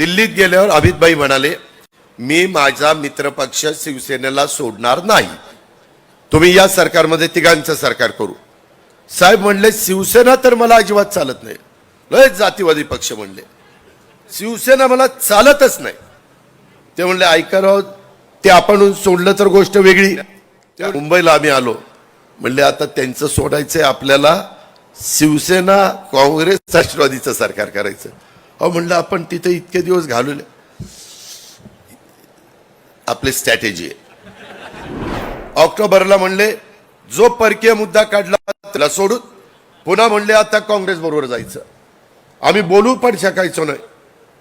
दिल्लीत गेल्यावर अमितभाई म्हणाले मी माझा मित्रपक्ष शिवसेनेला सोडणार नाही. तुम्ही या सरकारमध्ये तिघांचं सरकार करू. साहेब म्हणले शिवसेना तर मला अजिबात चालत नाही. लय जातीवादी पक्ष म्हणले. शिवसेना मला चालतच नाही. ते म्हणले ऐका ते आपण सोडलं तर गोष्ट वेगळी. त्या मुंबईला आम्ही आलो. म्हणले आता त्यांचं सोडायचंय आपल्याला शिवसेना काँग्रेस राष्ट्रवादीचं सरकार करायचं. अहो म्हणलं आपण तिथे इतके दिवस घालवले. आपली स्ट्रॅटेजी आहे. ऑक्टोबरला म्हणले जो परकीय मुद्दा काढला त्याला सोडून पुन्हा म्हणले आता काँग्रेस बरोबर जायचं. आम्ही बोलू पण शकायचो नाही.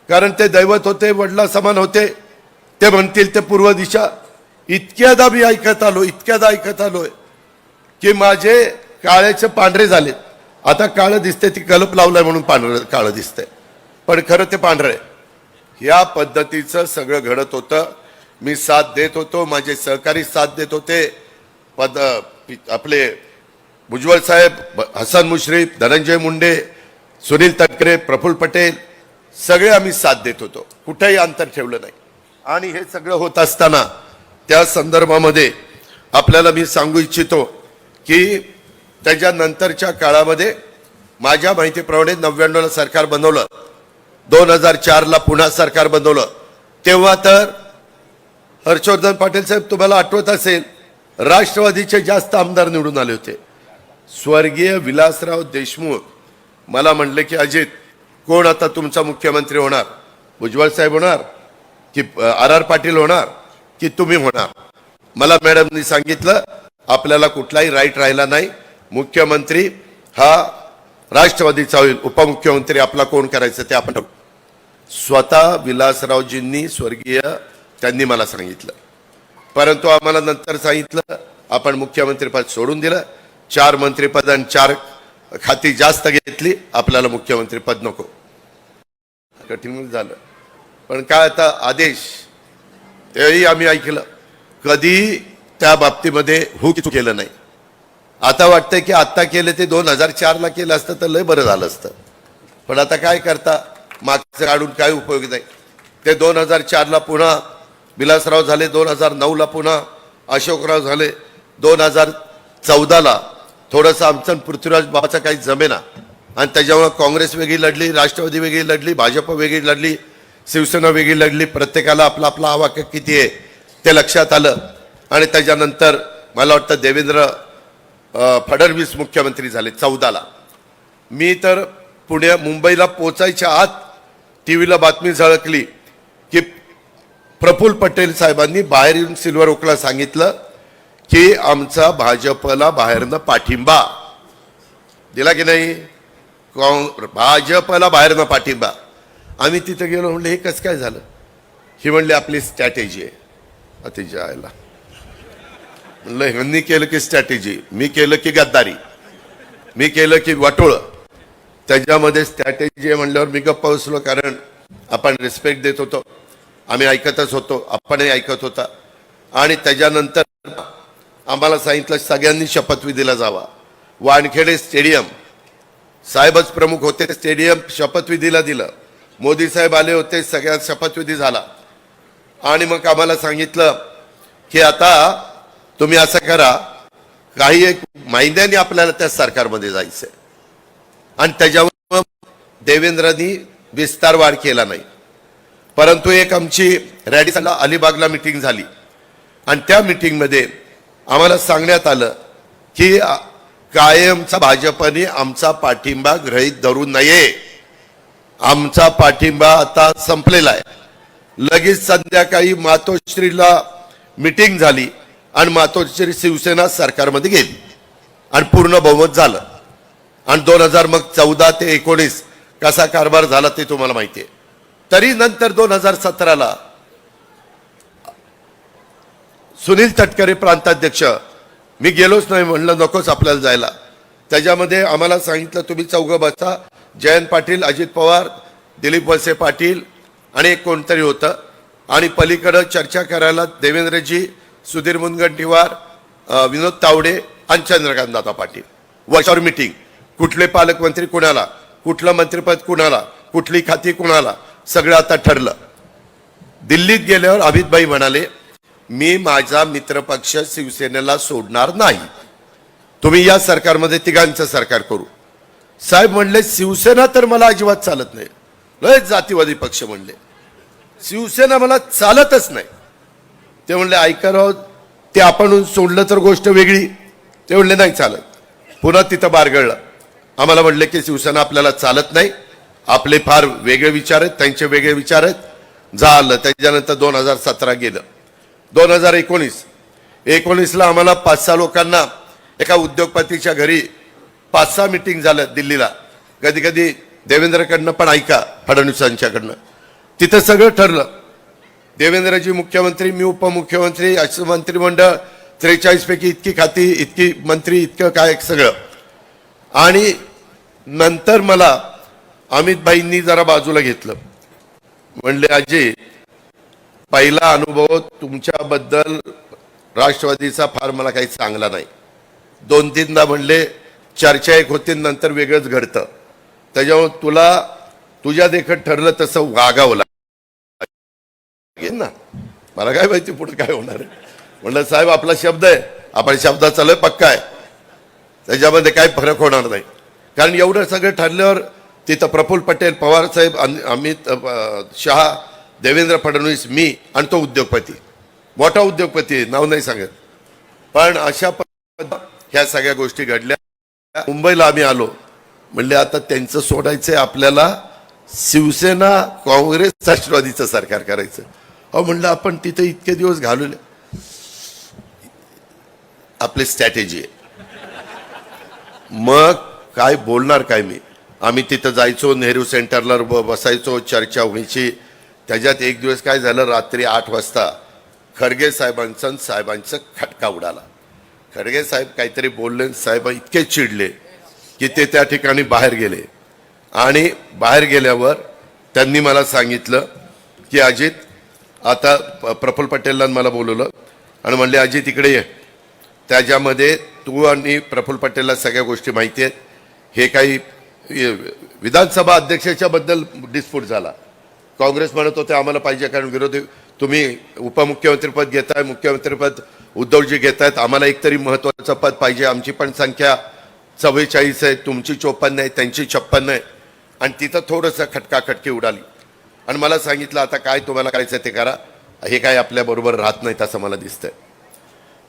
कारण ते दैवत होते वडला समान होते. ते म्हणतील ते पूर्व दिशा. इतक्यादा मी ऐकत आलो इतक्यादा ऐकत आलोय की माझे काळ्याचे पांढरे झालेत. आता काळं दिसते ती कलप लावलाय म्हणून पांढरं काळं दिसतंय. पण खरं ते पांढरं. आहे या पद्धतीचं सगळं घडत होतं. मी साथ देत होतो माझे सहकारी साथ देत होते. पद आपले भुजबळ साहेब हसन मुश्रीफ धनंजय मुंडे सुनील तटकरे प्रफुल्ल पटेल सगळे आम्ही साथ देत होतो. कुठेही अंतर ठेवलं नाही. आणि हे सगळं होत असताना त्या संदर्भामध्ये आपल्याला मी सांगू इच्छितो की त्याच्या नंतरच्या काळामध्ये माझ्या माहितीप्रमाणे नव्याण्णवला सरकार बनवलं. दोन हजार चारला पुन्हा सरकार बनवलं. तेव्हा तर हर्षवर्धन पाटील साहेब तुम्हाला आठवत असेल राष्ट्रवादीचे जास्त आमदार निवडून आले होते. स्वर्गीय विलासराव देशमुख मला म्हणले की अजित कोण आता तुमचा मुख्यमंत्री होणार? भुजबळ साहेब होणार? की आर आर पाटील होणार? की तुम्ही होणार? मला मॅडमनी सांगितलं आपल्याला कुठलाही राईट राहिला नाही. मुख्यमंत्री हा राष्ट्रवादीचा होईल. उपमुख्यमंत्री आपला कोण करायचं ते आपण ठरवू. स्वतः विलासरावजींनी स्वर्गीय त्यांनी मला सांगितलं. परंतु आम्हाला नंतर सांगितलं आपण मुख्यमंत्रीपद सोडून दिलं. चार मंत्रीपद आणि चार खाती जास्त घेतली. आपल्याला मुख्यमंत्रीपद नको. कठीण झालं. पण काय आता आदेश? तेही आम्ही ऐकलं. कधी त्या बाबतीमध्ये हुक केलं नाही. आता वाटतंय की आत्ता केलं ते दोन हजार चारला केलं असतं तर लय बरं झालं असतं. पण आता काय करता? मागचं काढून काय उपयोग नाही. ते दोन हजार चारला पुन्हा विलासराव झाले दोन हजार नऊला पुन्हा अशोकराव झाले दोन हजार चौदाला थोडंसं आमचं पृथ्वीराज बाबाचा काही जमेना. आणि त्याच्यामुळे काँग्रेस वेगळी लढली राष्ट्रवादी वेगळी लढली भाजप वेगळी लढली शिवसेना वेगळी लढली प्रत्येकाला आपला आपला आवाक्य किती आहे ते लक्षात आलं. आणि त्याच्यानंतर मला वाटतं देवेंद्र फडणवीस मुख्यमंत्री झाले चौदाला मी तर पुण्या मुंबईला पोचायच्या आत टी व्हीला बातमी झळकली की प्रफुल्ल पटेल साहेबांनी बाहेर येऊन सिल्वर ओकला सांगितलं की आमचा भाजपला बाहेरनं पाठिंबा. दिला की नाही? काँग भाजपला बाहेरनं पाठिंबा. आम्ही तिथं गेलो म्हणलं हे कसं काय झालं? ही म्हणली आपली स्ट्रॅटेजी आहे. अतिशय आयला म्हणलं ह्यांनी केलं की स्ट्रॅटेजी. मी केलं की गद्दारी. मी केलं की वाटोळं. त्याच्यामध्ये स्ट्रॅटेजी म्हणल्यावर मी गप्प बसलो कारण आपण रिस्पेक्ट देत होतो. आम्ही ऐकतच होतो आपणही ऐकत होता. आणि त्याच्यानंतर आम्हाला सांगितलं सगळ्यांनी शपथविधीला जावा. वानखेडे स्टेडियम साहेबच प्रमुख होते स्टेडियम शपथविधीला दिलं. मोदी साहेब आले होते सगळ्यात शपथविधी झाला. आणि मग आम्हाला सांगितलं की आता तुम्ही असं करा काही एक महिन्याने आपल्याला त्या सरकारमध्ये जायचं आहे आणि त्याच्यावर देवेंद्रांनी विस्तार वाढ केला नाही. परंतु एक आमची रॅडिसला अलिबागला मिटिंग झाली. आणि त्या मिटिंगमध्ये आम्हाला सांगण्यात आलं की कायमचा भाजपने आमचा पाठिंबा ग्रहित धरू नये. आमचा पाठिंबा आता संपलेला आहे. लगेच संध्याकाळी मातोश्रीला मिटिंग झाली आणि मातोश्री शिवसेना सरकारमध्ये गेली. आणि पूर्ण बहुमत झालं. आणि दोन हजार मग चौदा ते एकोणीस कसा कारभार झाला ते तुम्हाला माहिती आहे तरी नंतर दोन हजार सतराला सुनील तटकरे प्रांताध्यक्ष मी गेलोच नाही म्हणलं नकोच आपल्याला जायला. त्याच्यामध्ये आम्हाला सांगितलं तुम्ही चौघं बसा. जयंत पाटील अजित पवार दिलीप वळसे पाटील आणि एक कोणतरी होतं. आणि पलीकडं चर्चा करायला देवेंद्रजी सुधीर मुनगंटीवार विनोद तावडे आणि चंद्रकांत दादा पाटील. वर्षावर मिटिंग कुठले पालकमंत्री कुणाला कुठलं मंत्रिपद कुणाला कुठली खाती कुणाला सगळं आता ठरलं. दिल्लीत गेल्यावर अमितभाई म्हणाले मी माझा मित्रपक्ष शिवसेनेला सोडणार नाही. तुम्ही या सरकारमध्ये तिघांचं सरकार करू. साहेब म्हणले शिवसेना तर मला अजिबात चालत नाही. लयच जातीवादी पक्ष म्हणले. शिवसेना मला चालतच नाही. ते म्हणले ऐका राव ते आपण सोडलं तर गोष्ट वेगळी. ते म्हणले नाही चालत. पुन्हा तिथं बारगळलं. आम्हाला म्हटलं की शिवसेना आपल्याला चालत नाही. आपले फार वेगळे विचार आहेत त्यांचे वेगळे विचार आहेत. झालं त्याच्यानंतर दोन हजार सतरा गेलं. दोन हजार एकोणीस. एकोणीसला आम्हाला पाच सहा लोकांना एका उद्योगपतीच्या घरी पाच सहा मिटिंग झाल्या दिल्लीला. कधी कधी देवेंद्रकडनं पण ऐका फडणवीसांच्याकडनं. तिथं सगळं ठरलं. देवेंद्रजी मुख्यमंत्री मी उपमुख्यमंत्री असं मंत्रिमंडळ त्रेचाळीसपैकी इतकी खाती इतकी मंत्री इतकं काय सगळं. आणि नंतर मला अमितभाईंनी जरा बाजूला घेतलं. म्हणले अजय पहिला अनुभव तुमच्याबद्दल राष्ट्रवादीचा फार मला काही चांगला नाही. दोन तीनदा म्हणले चर्चा एक होती नंतर वेगळंच घडतं. त्याच्यामुळे तुला तुझ्या देखत ठरलं तसं वागावं लागेल ना? मला काय माहिती पुढे काय होणार आहे. म्हणलं साहेब आपला शब्द आहे. आपण शब्दाचा लय पक्का आहे. त्याच्यामध्ये काही फरक होणार नाही. कारण एवढं सगळं ठरल्यावर तिथं प्रफुल्ल पटेल पवार साहेब अमित शहा देवेंद्र फडणवीस मी आणि तो उद्योगपती. मोठा उद्योगपती आहे, नाव नाही सांगत. पण अशा ह्या सगळ्या गोष्टी घडल्या. मुंबईला आम्ही आलो. म्हणले आता त्यांचं सोडायचं आपल्याला शिवसेना काँग्रेस राष्ट्रवादीचं सरकार करायचं. अहो म्हणलं आपण तिथे इतके दिवस घालवले. आपली स्ट्रॅटेजी आहे. मग काय बोलणार काय मी? आम्ही तिथं जायचो नेहरू सेंटरला ब- बसायचो चर्चा व्हायची त्याच्यात एक दिवस काय झालं रात्री आठ वाजता खडगे साहेबांचं साहेबांचं साहेबांचा खटका उडाला. खडगे साहेब काहीतरी बोलले साहेब इतके चिडले की ते त्या ठिकाणी बाहेर गेले. आणि बाहेर गेल्यावर त्यांनी मला सांगितलं की अजित आता प्रफुल प्रफुल्ल पटेलला मला बोलवलं आणि म्हणले अजित इकडे ये. त्याच्यामध्ये तू आणि प्रफुल्ल पटेलला सगळ्या गोष्टी माहिती आहेत. हे काही विधानसभा अध्यक्षाच्या बद्दल डिस्प्यूट झाला. काँग्रेस म्हणत होते आम्हाला पाहिजे कारण विरोधी तुम्ही उपमुख्यमंत्रीपद घेताय मुख्यमंत्रीपद उद्धवजी घेतायत आम्हाला एकतरी महत्वाचं पद पाहिजे आमची पण संख्या चव्वेचाळीस आहे तुमची चोपन्न आहे त्यांची छप्पन्न आहे. आणि तिथं थोडंसं खटकाखटकी उडाली. आणि मला सांगितलं आता काय तुम्हाला करायचं ते करा. हे काय आपल्याबरोबर राहत नाहीत असं मला दिसतंय.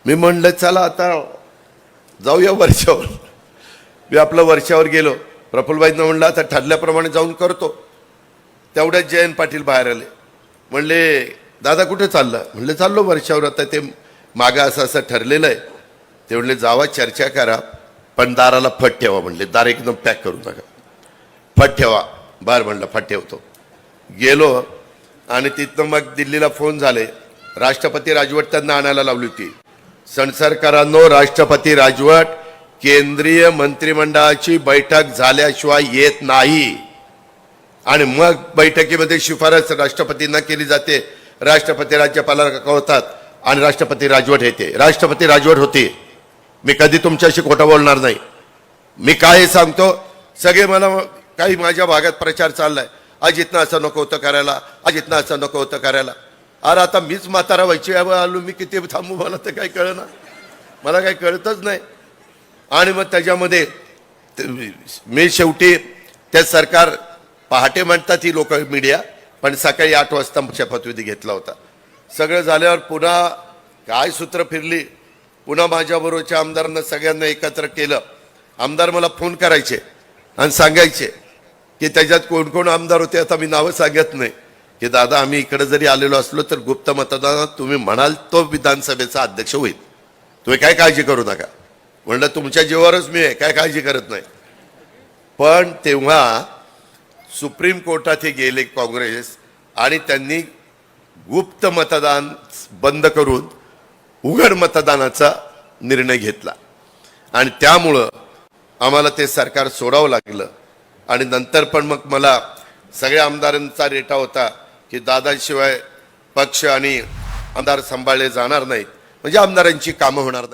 मी म्हणलं चला आता जाऊया वर्षावर मी आपलं वर्षावर गेलो. प्रफुल्लबाईंना म्हणलं आता ठरल्याप्रमाणे जाऊन करतो. तेवढ्यात जयंत पाटील बाहेर आले. म्हणले दादा कुठे चाललं? म्हणलं चाललो वर्षावर आता ते मागं असं असं ठरलेलं आहे. ते म्हणले जावा चर्चा करा पण दाराला फट ठेवा. म्हणले दार एकदम पॅक करू नका. फट ठेवा. बरं म्हणलं फट ठेवतो. गेलो आणि तिथनं मग दिल्लीला फोन झाले. राष्ट्रपती राजवट त्यांना आणायला लावली होती. सणसरकरांनो राष्ट्रपती राजवट केंद्रीय मंत्रिमंडळाची बैठक झाल्याशिवाय येत नाही. आणि मग बैठकीमध्ये शिफारस राष्ट्रपतींना केली जाते. राष्ट्रपती राज्यपालाला कळवतात आणि राष्ट्रपती राजवट येते. राष्ट्रपती राजवट होती. मी कधी तुमच्याशी खोटं बोलणार नाही. मी काय सांगतो? सगळे मला काही माझ्या भागात प्रचार चाललाय. अजितनं असं नको होतं करायला. अजितनं असं नको होतं करायला. अरे आता मीच म्हातारा व्हायची. आलो मी किती थांबू? मला तर काही कळना. मला काही कळतच नाही. आणि मग त्याच्यामध्ये ते- मी शेवटी ते सरकार पहाटे म्हणतात ही लोक मीडिया पण सकाळी आठ वाजता शपथविधी घेतला होता. सगळं झाल्यावर पुन्हा काय सूत्र फिरली? पुन्हा माझ्याबरोबरच्या आमदारांना सगळ्यांना एकत्र केलं. आमदार मला फोन करायचे आणि सांगायचे की त्याच्यात कोण कोण आमदार होते आता मी नावं सांगत नाही. की दादा आम्ही इकडे जरी आलेलो असलो तर गुप्त मतदानात तुम्ही म्हणाल तो विधानसभेचा अध्यक्ष होईल. तुम्ही काय काळजी करू नका. म्हणलं तुमच्या जीवावरच मी आहे काय काळजी करत नाही. पण तेव्हा सुप्रीम कोर्टात हे गेले काँग्रेस आणि त्यांनी गुप्त मतदान बंद करून उघड मतदानाचा निर्णय घेतला. आणि त्यामुळं आम्हाला ते सरकार सोडावं लागलं. आणि नंतर पण मग मला सगळ्या आमदारांचा रेटा होता की दादाशिवाय पक्ष आणि आमदार सांभाळले जाणार नाहीत. म्हणजे आमदारांची कामं होणार नाही